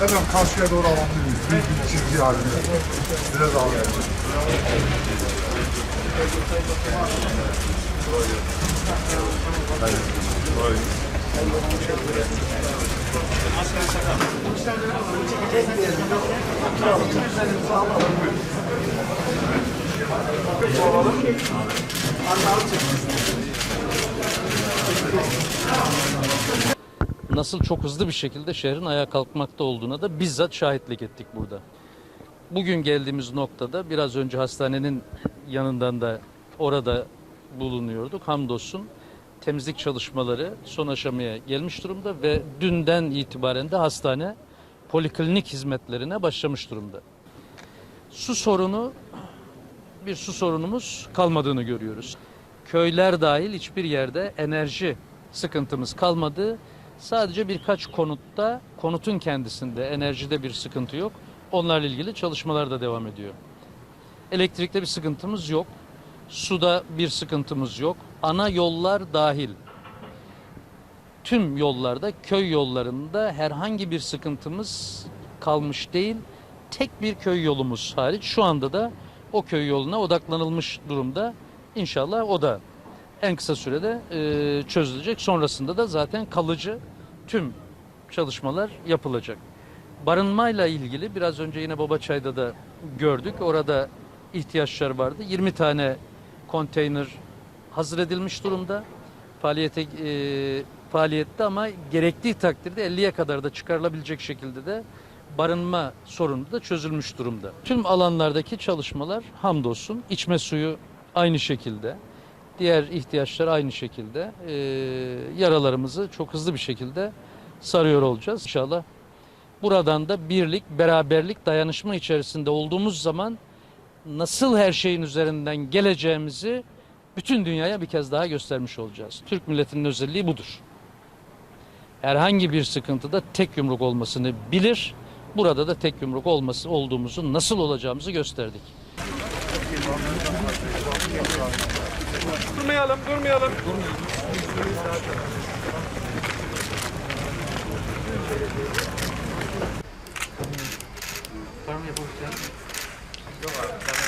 Hemen karşıya doğru alabiliriz. Bir, bir çizgi halinde. Biraz alalım. Nasıl çok hızlı bir şekilde şehrin ayağa kalkmakta olduğuna da bizzat şahitlik ettik burada. Bugün geldiğimiz noktada biraz önce hastanenin yanından da orada bulunuyorduk. Hamdolsun temizlik çalışmaları son aşamaya gelmiş durumda ve dünden itibaren de hastane poliklinik hizmetlerine başlamış durumda. Su sorunu bir su sorunumuz kalmadığını görüyoruz. Köyler dahil hiçbir yerde enerji sıkıntımız kalmadı. Sadece birkaç konutta, konutun kendisinde enerjide bir sıkıntı yok. Onlarla ilgili çalışmalar da devam ediyor. Elektrikte bir sıkıntımız yok. Suda bir sıkıntımız yok. Ana yollar dahil. Tüm yollarda, köy yollarında herhangi bir sıkıntımız kalmış değil. Tek bir köy yolumuz hariç şu anda da o köy yoluna odaklanılmış durumda. İnşallah o da en kısa sürede e, çözülecek. Sonrasında da zaten kalıcı tüm çalışmalar yapılacak. Barınmayla ilgili biraz önce yine Babaçay'da da gördük. Orada ihtiyaçlar vardı. 20 tane konteyner hazır edilmiş durumda. Faaliyete e, faaliyette ama gerektiği takdirde 50'ye kadar da çıkarılabilecek şekilde de barınma sorunu da çözülmüş durumda. Tüm alanlardaki çalışmalar hamdolsun içme suyu aynı şekilde. Diğer ihtiyaçlar aynı şekilde. Ee, yaralarımızı çok hızlı bir şekilde sarıyor olacağız. İnşallah buradan da birlik, beraberlik, dayanışma içerisinde olduğumuz zaman nasıl her şeyin üzerinden geleceğimizi bütün dünyaya bir kez daha göstermiş olacağız. Türk milletinin özelliği budur. Herhangi bir sıkıntıda tek yumruk olmasını bilir. Burada da tek yumruk olması olduğumuzu, nasıl olacağımızı gösterdik. Durmayalım, durmayalım.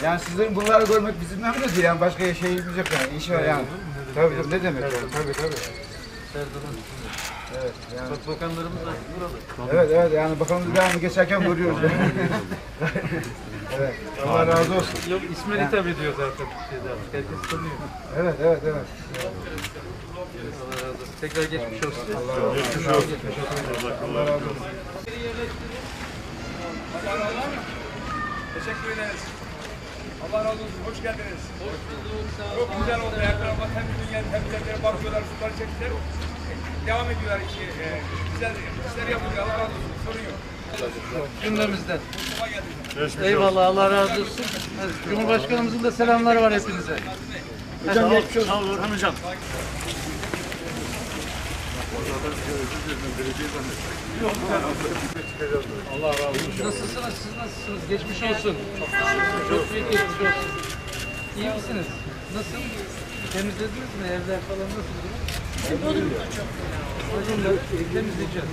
Yani sizin bunları görmek bizim memnunuz yani başka şeyimiz yok yani iş var yani. Tabii tabii ne demek yani tabii tabii. Evet yani. Bakanlarımız da buralı. Evet evet yani bakalım devamlı geçerken görüyoruz. evet. Allah razı olsun. Yok ismini hitap ediyor zaten. Herkes tanıyor. Evet evet evet. Allah razı olsun. Tekrar geçmiş olsun. Geçmiş olsun. Allah razı olsun. Teşekkür ederiz. Allah razı olsun, hoş geldiniz. Hoş bulduk, sağ olun. Çok güzel oldu. Her tarafa temizliğin yer, temizlerlere bakıyorlar, suları çektiler. Devam ediyorlar işi. Ee, güzel işler yapılıyor. Allah razı olsun, sorun yok. Cümlemizden. Eyvallah Allah razı olsun. Evet, Cumhurbaşkanımızın da selamları var hepinize. Hocam geçmiş olsun. Sağ olun Orhan Hocam. Nasılsınız? Siz nasılsınız? Geçmiş olsun. Çok büyük geçmiş olsun. İyi misiniz? Nasıl? Temizlediniz mi? Evler falan nasıl durum? Hocam temizleyeceğiz.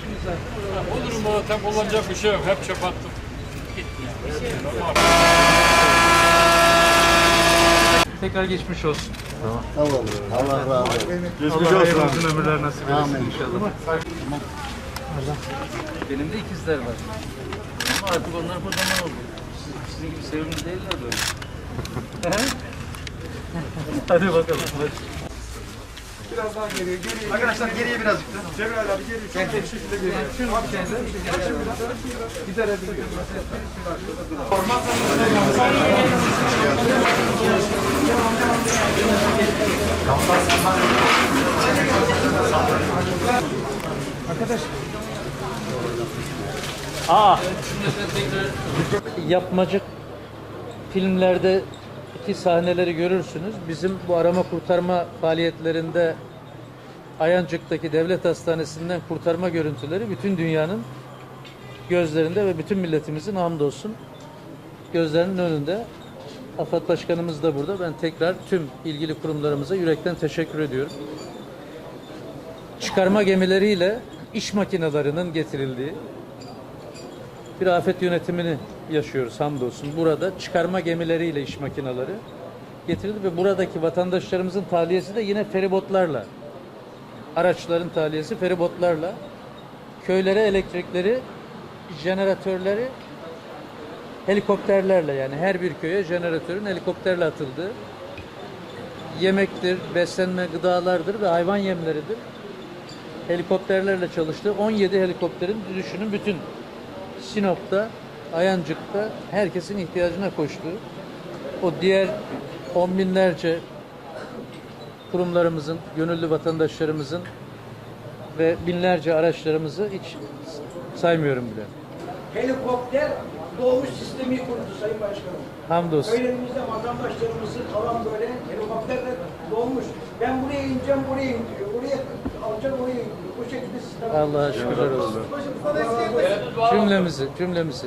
Şimdi zaten oralar- O durumda tam kullanacak bir şey yok. Hep çöp attım. Tekrar geçmiş olsun. Allah razı olsun. Allah hayırlı uzun ömürler nasip etsin inşallah. Benim de ikizler var. Ama artık onlar kocaman oldu. Siz- Sizin gibi sevimli değiller böyle. Hadi bakalım. Biraz daha geriye geriye. Arkadaşlar geriye birazcık da. Cemil abi geri. Çok bir şekilde geliyor. Gider hadi. Yapmacık filmlerde iki sahneleri görürsünüz. Bizim bu arama kurtarma faaliyetlerinde Ayancık'taki devlet hastanesinden kurtarma görüntüleri bütün dünyanın gözlerinde ve bütün milletimizin hamdolsun gözlerinin önünde. AFAD Başkanımız da burada. Ben tekrar tüm ilgili kurumlarımıza yürekten teşekkür ediyorum. Çıkarma gemileriyle iş makinelerinin getirildiği, bir afet yönetimini yaşıyoruz hamdolsun. Burada çıkarma gemileriyle iş makineleri getirildi ve buradaki vatandaşlarımızın tahliyesi de yine feribotlarla. Araçların tahliyesi feribotlarla. Köylere elektrikleri, jeneratörleri helikopterlerle yani her bir köye jeneratörün helikopterle atıldığı yemektir, beslenme gıdalardır ve hayvan yemleridir. Helikopterlerle çalıştı. 17 helikopterin düşünün bütün Sinop'ta, Ayancık'ta herkesin ihtiyacına koştu. O diğer on binlerce kurumlarımızın, gönüllü vatandaşlarımızın ve binlerce araçlarımızı hiç saymıyorum bile. helikopter doğmuş sistemi kurdu Sayın Başkanım. Hamdolsun. Köylerimizde vatandaşlarımızın falan böyle helikopterle dolmuş. Ben buraya ineceğim, buraya indiriyor. Buraya alacağım, oraya indiriyor. Bu şekilde sistem. Allah'a şükürler olsun. Cümlemizi, cümlemizi.